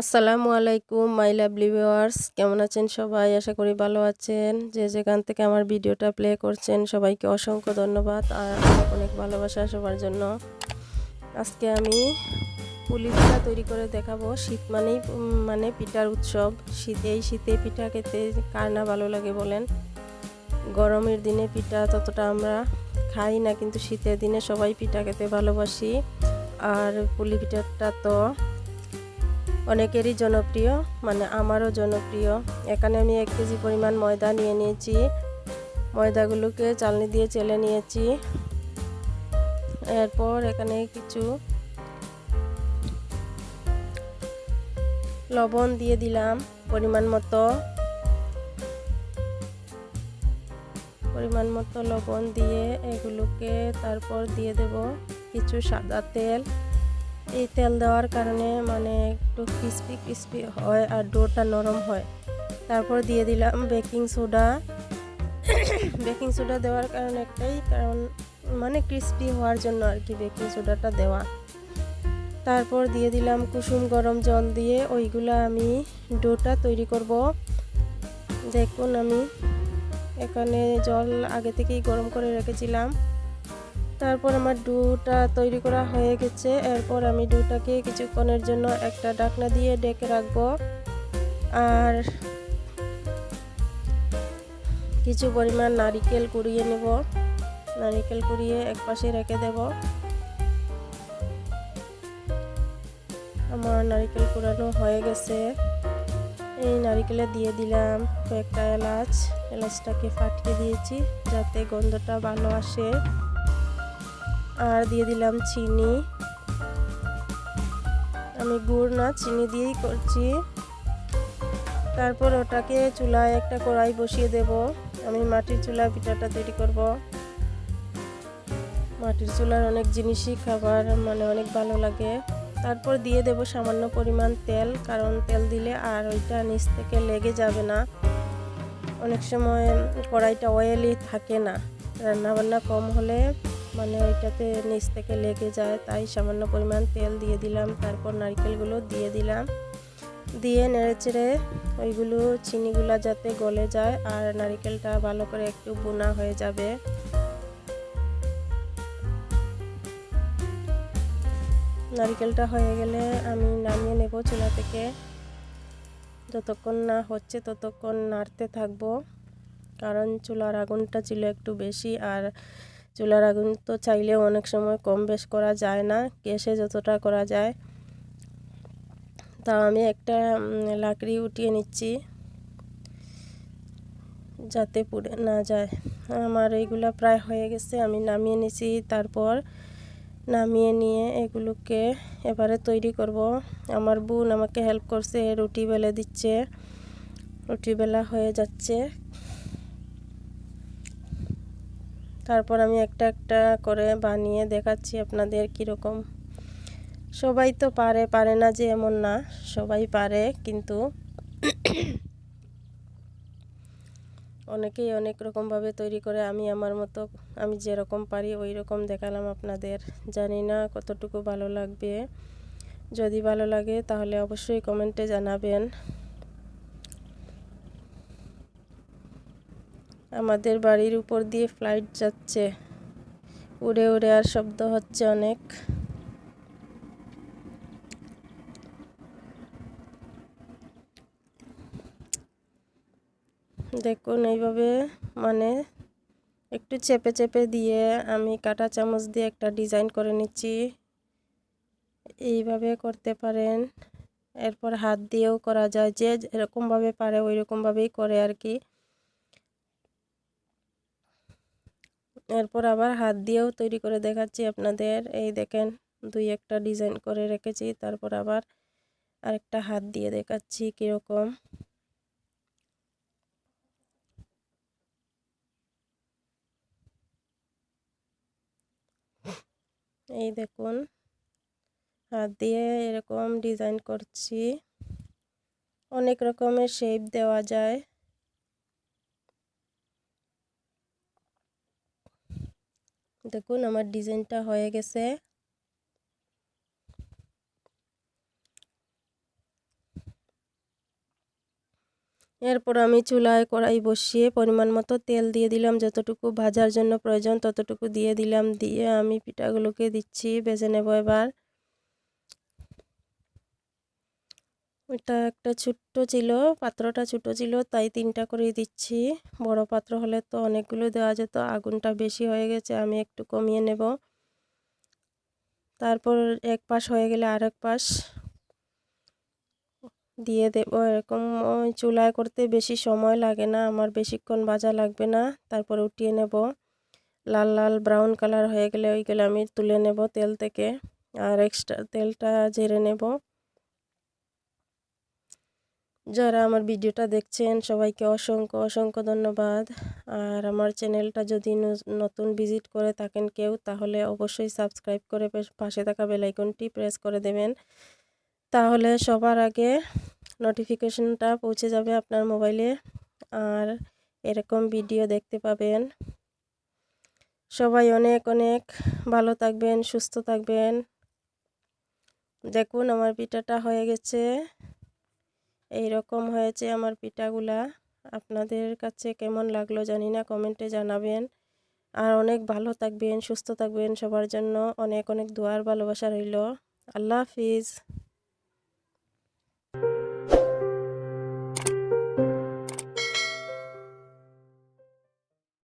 আসসালামু আলাইকুম, my lovely viewers. কেমন আছেন সবাই? আশা করি ভালো আছেন। যে যেখান থেকে আমার ভিডিওটা প্লে করছেন, সবাইকে অসংখ্য ধন্যবাদ আর অনেক ভালোবাসা সবার জন্য। আজকে আমি পুলি পিঠা তৈরি করে দেখাবো। শীত মানেই মানে পিঠার উৎসব। শীত এই শীতে পিঠা খেতে কার না ভালো লাগে বলেন? গরমের দিনে পিঠা ততটা আমরা খাই না, কিন্তু শীতের দিনে সবাই পিঠা খেতে ভালোবাসি। আর পুলি পিঠাটা তো অনেকেরই জনপ্রিয় মানে আমারও জনপ্রিয়। এখানে আমি এক কেজি পরিমাণ ময়দা নিয়ে নিয়েছি। ময়দাগুলোকে চালনি দিয়ে চেলে নিয়েছি। এরপর এখানে কিছু লবণ দিয়ে দিলাম পরিমাণ মতো। পরিমাণ মতো লবণ দিয়ে এগুলোকে তারপর দিয়ে দেব কিছু সাদা তেল। এই তেল দেওয়ার কারণে মানে একটু ক্রিস্পি ক্রিস্পি হয় আর ডোটা নরম হয়। তারপর দিয়ে দিলাম বেকিং সোডা বেকিং সোডা দেওয়ার কারণ একটাই, কারণ মানে ক্রিস্পি হওয়ার জন্য আর কি বেকিং সোডাটা দেওয়া। তারপর দিয়ে দিলাম কুসুম গরম জল দিয়ে ওইগুলো আমি ডোটা তৈরি করব। দেখুন আমি এখানে জল আগে থেকেই গরম করে রেখেছিলাম। তারপর আমার ডুটা তৈরি করা হয়ে গেছে। এরপর আমি ডুটাকে কিছুক্ষণের জন্য একটা ডাকনা দিয়ে ডেকে রাখব। আর কিছু পরিমাণ নারিকেল কুড়িয়ে নেব। নারিকেল কুড়িয়ে এক পাশে রেখে দেব। আমার নারিকেল কুড়ানো হয়ে গেছে। এই নারিকেলে দিয়ে দিলাম কয়েকটা এলাচ। এলাচটাকে ফাটিয়ে দিয়েছি যাতে গন্ধটা ভালো আসে। আর দিয়ে দিলাম চিনি। আমি গুড় না, চিনি দিয়েই করছি। তারপর ওটাকে চুলায় একটা কড়াই বসিয়ে দেব। আমি মাটির চুলায় পিঠাটা তৈরি করব। মাটির চুলার অনেক জিনিসই খাবার মানে অনেক ভালো লাগে। তারপর দিয়ে দেব সামান্য পরিমাণ তেল, কারণ তেল দিলে আর ওইটা নিচ থেকে লেগে যাবে না। অনেক সময় কড়াইটা অয়েলি থাকে না। রান্নাবান্না কম হলে মানে ওইটাতে নিচ থেকে লেগে যায়, তাই সামান্য পরিমাণ তেল দিয়ে দিলাম, তারপর নারকেলগুলো দিয়ে দিলাম। দিয়ে নেড়েচেড়ে ওইগুলো, চিনিগুলো যাতে গলে যায় আর নারিকেলটা ভালো করে একটু বোনা হয়ে যাবে। নারিকেলটা হয়ে গেলে আমি নামিয়ে নেব চুলা থেকে। যতক্ষণ না হচ্ছে ততক্ষণ নাড়তে থাকব, কারণ চুলার আগুনটা ছিল একটু বেশি আর চুলার আগুন তো চাইলেও অনেক সময় কম বেশ করা যায় না, গ্যাসে যতটা করা যায়। তা আমি একটা লাকড়ি উঠিয়ে নিচ্ছি, যাতে পুড়ে না যায়। আমার এইগুলা প্রায় হয়ে গেছে, আমি নামিয়ে নিছি, তারপর নামিয়ে নিয়ে এগুলোকে এবারে তৈরি করব। আমার বোন আমাকে হেল্প করছে, রুটি বেলে দিচ্ছে, রুটি বেলা হয়ে যাচ্ছে। তারপর আমি একটা একটা করে বানিয়ে দেখাচ্ছি আপনাদের কীরকম। সবাই তো পারে পারে না যে এমন না, সবাই পারে কিন্তু অনেকেই অনেক রকমভাবে তৈরি করে। আমি আমার মতো, আমি যেরকম পারি ওই রকম দেখালাম আপনাদের। জানি না কতটুকু ভালো লাগবে। যদি ভালো লাগে তাহলে অবশ্যই কমেন্টে জানাবেন। আমাদের বাড়ির উপর দিয়ে ফ্লাইট যাচ্ছে। উড়ে উড়ে আর শব্দ হচ্ছে অনেক। দেখুন, এইভাবে মানে একটু চেপে চেপে দিয়ে আমি কাটা চামচ দিয়ে একটা ডিজাইন করে নিচ্ছি। এইভাবে করতে পারেন। এরপর হাত দিয়েও করা যায়। যে এরকমভাবে পারে ওই রকমভাবেই করে আর কি। এরপর আবার হাত দিয়েও তৈরি করে দেখাচ্ছি আপনাদের। এই দেখেন, দুই একটা ডিজাইন করে রেখেছি, তারপর আবার আরেকটা হাত দিয়ে দেখাচ্ছি কীরকম। এই দেখুন, হাত দিয়ে এরকম ডিজাইন করছি। অনেক রকমের শেপ দেওয়া যায়। দেখুন আমার ডিজাইনটা হয়ে গেছে। এরপর আমি চুলায় কড়াই বসিয়ে পরিমাণ মতো তেল দিয়ে দিলাম, যতটুকু ভাজার জন্য প্রয়োজন ততটুকু দিয়ে দিলাম, দিয়ে আমি পিঠাগুলোকে দিচ্ছি, বেজে নেব এবার। ওইটা একটা ছোট্ট ছিল, পাত্রটা ছোট ছিল, তাই তিনটা করে দিচ্ছি। বড় পাত্র হলে তো অনেকগুলো দেওয়া যেত, আগুনটা বেশি হয়ে গেছে, আমি একটু কমিয়ে নেব। তারপর এক পাশ হয়ে গেলে আরেক পাশ দিয়ে দেব। এরকম চুলায় করতে বেশি সময় লাগে না, আমার বেশিক্ষণ ভাজা লাগবে না। তারপর উঠিয়ে নেব। লাল লাল ব্রাউন কালার হয়ে গেলে ওইগুলো আমি তুলে নেব তেল থেকে। আর এক্সট্রা তেলটা ঝেড়ে নেব। যারা আমার ভিডিওটা দেখছেন, সবাইকে অসংখ্য অসংখ্য ধন্যবাদ। আর আমার চ্যানেলটা যদি নতুন ভিজিট করে থাকেন কেউ, তাহলে অবশ্যই সাবস্ক্রাইব করে পাশে থাকা বেলাইকনটি প্রেস করে দেবেন। তাহলে সবার আগে নোটিফিকেশনটা পৌঁছে যাবে আপনার মোবাইলে। আর এরকম ভিডিও দেখতে পাবেন। সবাই অনেক অনেক ভালো থাকবেন, সুস্থ থাকবেন। দেখুন, আমার পিঠাটা হয়ে গেছে। এই রকম হয়েছে আমার পিঠাগুলা। আপনাদের কাছে কেমন লাগল জানি না, কমেন্টে জানাবেন। আর অনেক ভালো থাকবেন, সুস্থ থাকবেন সবার জন্য। অনেক অনেক দোয়ার ভালোবাসা রইল। আল্লাহ হাফিজ।